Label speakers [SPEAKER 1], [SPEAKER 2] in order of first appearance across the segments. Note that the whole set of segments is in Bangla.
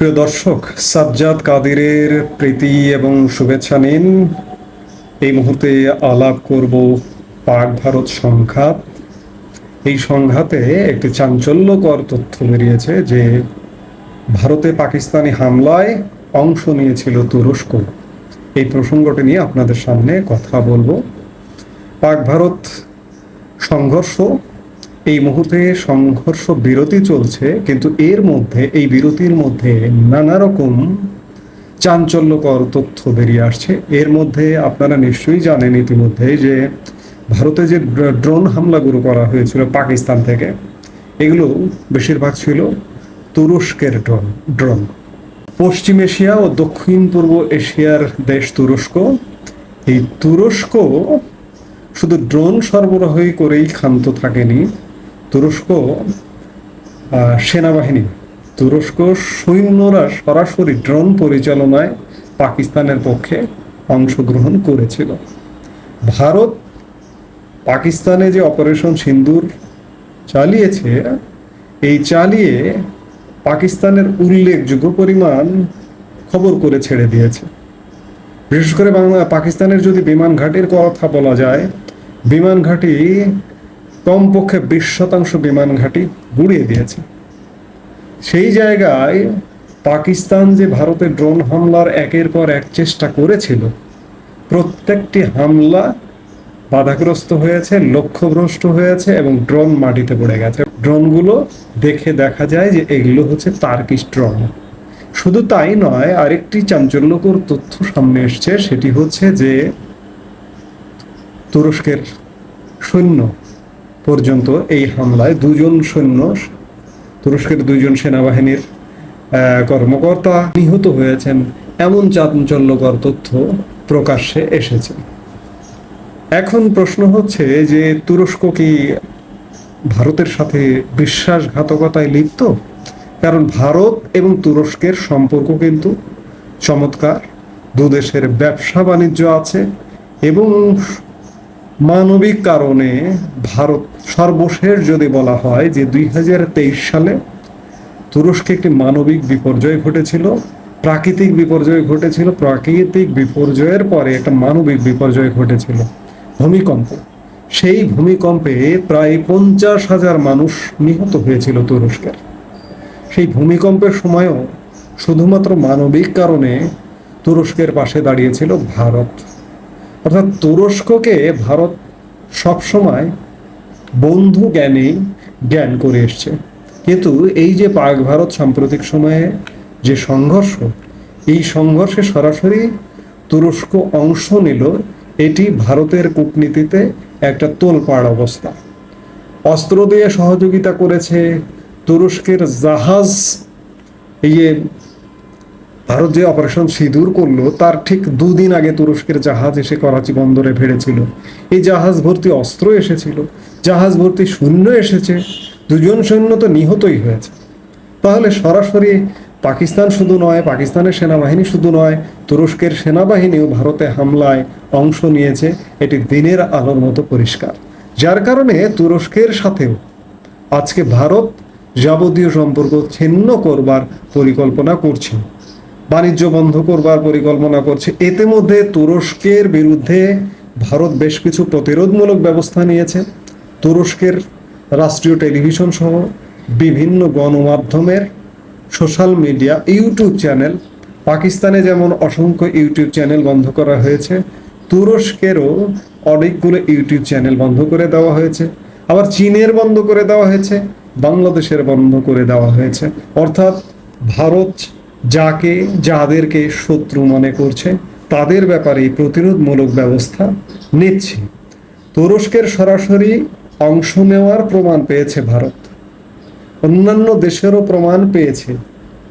[SPEAKER 1] প্রিয় দর্শক, সাজ্জাদ কাদিরের প্রীতি এবং শুভেচ্ছা নিন। এই মুহূর্তে আলাপ করব পাক ভারত সংঘাত। এই সংঘাতে একটি চাঞ্চল্যকর তথ্য বেরিয়েছে যে, ভারতে পাকিস্তানি হামলায় অংশ নিয়েছিল তুরস্ক। এই প্রসঙ্গটি নিয়ে আপনাদের সামনে কথা বলব। পাক ভারত সংঘর্ষ এই মুহূর্তে সংঘর্ষ বিরতি চলছে, কিন্তু এর মধ্যে, এই বিরতির মধ্যে নানা রকম চাঞ্চল্যকর তথ্য বেরিয়ে আসছে। এর মধ্যে আপনারা নিশ্চয়ই জানেন ইতিমধ্যে যে ভারতে যে ড্রোন হামলাগুলো করা হয়েছিল পাকিস্তান থেকে, এগুলো বেশিরভাগ ছিল তুরস্কের ড্রোন ড্রোন। পশ্চিম এশিয়া ও দক্ষিণ পূর্ব এশিয়ার দেশ তুরস্ক। এই তুরস্ক শুধু ড্রোন সরবরাহই করেই ক্ষান্ত থাকেনি তুরস্ক সেনাবাহিনী। তুরস্ক সৈন্যরা সরাসরি ড্রোন পরিচালনায় পাকিস্তানের পক্ষে অংশগ্রহণ করেছিল। ভারত পাকিস্তানে যে অপারেশন সিন্দুর চালিয়েছে, এই চালিয়ে পাকিস্তানের উল্লেখযোগ্য পরিমাণ খবর করে ছেড়ে দিয়েছে। বিশেষ করে বাংলা পাকিস্তানের যদি বিমান ঘাটির কথা বলা যায়, বিমান ঘাটি কমপক্ষে বিশ শতাংশ বিমান ঘাঁটি গুড়িয়ে দিয়েছে। সেই জায়গায় পাকিস্তান যে ভারতের ড্রোন হামলার একের পর এক চেষ্টা করেছিল, প্রত্যেকটি হামলা বাধাগ্রস্ত হয়েছে, লক্ষ্যভ্রষ্ট হয়েছে এবং ড্রোন মাটিতে পড়ে গেছে। ড্রোনগুলো দেখে দেখা যায় যে এগুলো হচ্ছে তার্কিশ ড্রোন। শুধু তাই নয়, আরেকটি চাঞ্চল্যকর তথ্য সামনে এসছে, সেটি হচ্ছে যে তুরস্কের সৈন্য পর্যন্ত এই হামলায় দুজন সৈন্য, তুরস্কের দুজন সেনাবাহিনীর কর্মকর্তা নিহত হয়েছেন। এমন চাঞ্চল্যকর তথ্য প্রকাশ্যে এসেছে। এখন প্রশ্ন হচ্ছে যে তুরস্ক কি ভারতের সাথে বিশ্বাসঘাতকতায় লিপ্ত? কারণ ভারত এবং তুরস্কের সম্পর্ক কিন্তু চমৎকার। দুদেশের ব্যবসা বাণিজ্য আছে এবং মানবিক কারণে ভারত সর্বশেষ যদি বলা হয় যে দুই হাজার তেইশ সালে তুরস্কে একটি মানবিক বিপর্যয় ঘটেছিল, প্রাকৃতিক বিপর্যয় ঘটেছিল, প্রাকৃতিক বিপর্যয়ের পরে একটা মানবিক বিপর্যয় ঘটেছিল, ভূমিকম্প। সেই ভূমিকম্পে প্রায় পঞ্চাশ হাজার মানুষ নিহত হয়েছিল তুরস্কের। সেই ভূমিকম্পের সময়ও শুধুমাত্র মানবিক কারণে তুরস্কের পাশে দাঁড়িয়েছিল ভারত। অর্থাৎ তুরস্ককে ভারত সবসময় বন্ধু জ্ঞানেই জ্ঞান করে এসছে। কিন্তু এই যে পাক ভারত সাম্প্রতিক সময়ে যে সংঘর্ষ, এই সংঘর্ষে সরাসরি তুরস্ক অংশ নিল, এটি ভারতের কূটনীতিতে একটা তোলপাড় অবস্থা। অস্ত্র দিয়ে সহযোগিতা করেছে তুরস্কের জাহাজ, এই যে ভারত যে অপারেশন সিঁদুর করল, তার ঠিক দুদিন আগে তুরস্কের জাহাজ এসে করাচি বন্দরে ভেড়েছিল এই জাহাজ ভর্তি অস্ত্র এসেছিল, জাহাজ ভর্তি সৈন্য এসেছে, দুজন সৈন্য তো নিহতই হয়েছে। তাহলে সরাসরি পাকিস্তান শুধু নয়, পাকিস্তানের সেনাবাহিনী শুধু নয়, তুরস্কের সেনাবাহিনীও ভারতে হামলায় অংশ নিয়েছে, এটি দিনের আলোর মতো পরিষ্কার। যার কারণে তুরস্কের সাথেও আজকে ভারত যাবতীয় সম্পর্ক ছিন্ন করবার পরিকল্পনা করছে। বাণিজ্য বন্ধ করবার পরিকল্পনা করছে। এতে মধ্যে তুরস্কের বিরুদ্ধে ভারত বেশ কিছু প্রতিরোধমূলক ব্যবস্থা নিয়েছে। তুরস্কের রাষ্ট্রীয় টেলিভিশন সহ বিভিন্ন গণমাধ্যমের সোশ্যাল মিডিয়া, ইউটিউব চ্যানেল, পাকিস্তানে যেমন অসংখ্য ইউটিউব চ্যানেল বন্ধ করা হয়েছে, তুরস্কেরও অনেকগুলো ইউটিউব চ্যানেল বন্ধ করে দেওয়া হয়েছে। আবার চীনের বন্ধ করে দেওয়া হয়েছে, বাংলাদেশের বন্ধ করে দেওয়া হয়েছে। অর্থাৎ ভারত যাকে, যাদেরকে শত্রু মনে করছে, তাদের ব্যাপারে প্রতিরোধমূলক ব্যবস্থা নিচ্ছে। তুরস্কের সরাসরি অংশ নেওয়ার প্রমাণ পেয়েছে ভারত। অন্যান্য দেশেরও প্রমাণ পেয়েছে।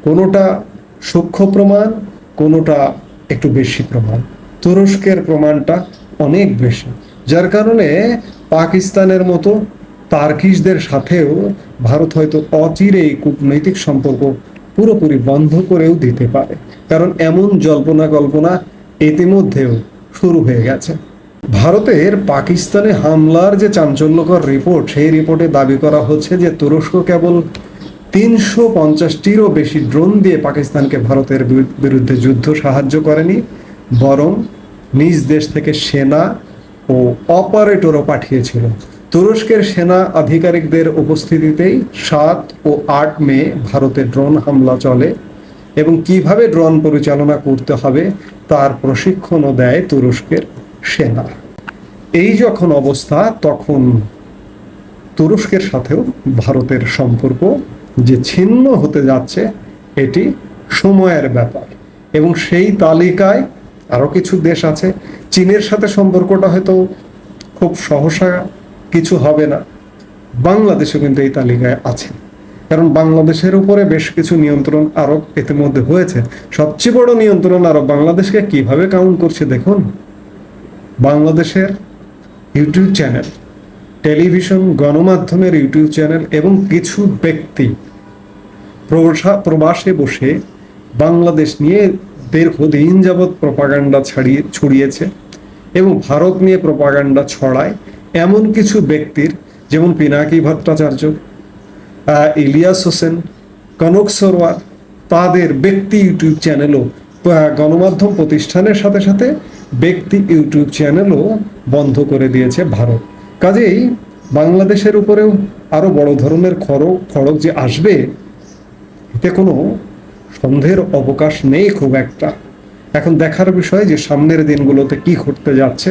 [SPEAKER 1] কোনোটা সূক্ষ্ম প্রমাণ, কোনোটা একটু বেশি প্রমাণ। তুরস্কের প্রমাণটা অনেক বেশি। যার কারণে পাকিস্তানের মতো তার্কিশদের সাথেও ভারত হয়তো অচিরেই কূটনৈতিক সম্পর্ক পুরোপুরি বন্ধ করেও দিতে পারে। কারণ এমন জল্পনা কল্পনা ইতিমধ্যেও শুরু হয়ে গেছে। ভারতের পাকিস্তানে হামলার যে চাঞ্চল্যকর রিপোর্ট, সেই রিপোর্টে দাবি করা হচ্ছে যে তুরস্ক কেবল তিনশো পঞ্চাশটিরও বেশি ড্রোন দিয়ে পাকিস্তানকে ভারতের বিরুদ্ধে যুদ্ধ সাহায্য করেনি, বরং নিজ দেশ থেকে সেনা ও অপারেটরও পাঠিয়েছিল। তুরস্কের সেনা আধিকারিকদের উপস্থিতিতেই সাত ও আট মে ভারতে ড্রোন হামলা চলে এবং কীভাবে ড্রোন পরিচালনা করতে হবে তার প্রশিক্ষণও দেয় তুরস্কের সেনা। এই যখন অবস্থা, তখন তুরস্কের সাথেও ভারতের সম্পর্ক যে ছিন্ন হতে যাচ্ছে, এটি সময়ের ব্যাপার। এবং সেই তালিকায় আরও কিছু দেশ আছে, চীনের সাথে সম্পর্কটা হয়তো খুব সহসা কিছু হবে না। বাংলাদেশও কিন্তু এই তালিকায় আছে। কারণ বাংলাদেশের উপরে বেশ কিছু নিয়ন্ত্রণ আরোপ ইতিমধ্যে হয়েছে। সবচেয়ে বড় নিয়ন্ত্রণ আরোপ বাংলাদেশকে কীভাবে কাউন্ট করছে দেখুন। বাংলাদেশের ইউটিউব চ্যানেল, টেলিভিশন, গণমাধ্যমের ইউটিউব চ্যানেল এবং কিছু ব্যক্তি প্রবাসা- প্রবাসে বসে বাংলাদেশ নিয়ে দীর্ঘদিন যাবৎ প্রপাগান্ডা ছাড়িয়ে, ছড়িয়েছে এবং ভারত নিয়ে প্রপাগান্ডা ছড়ায়। এমন কিছু ব্যক্তির, যেমন পিনাকি ভট্টাচার্য ইলিয়াস হোসেন, কনক সরোয়ার, তাদের ব্যক্তি ইউটিউব চ্যানেলও গণমাধ্যম প্রতিষ্ঠানের সাথে সাথে ব্যক্তি ইউটিউব চ্যানেলও বন্ধ করে দিয়েছে ভারত। কাজেই বাংলাদেশের উপরেও আরও বড় ধরনের খড়গ খড়ক যে আসবে, এতে কোনো সন্দেহের অবকাশ নেই খুব একটা। এখন দেখার বিষয় যে সামনের দিনগুলোতে কি ঘটতে যাচ্ছে।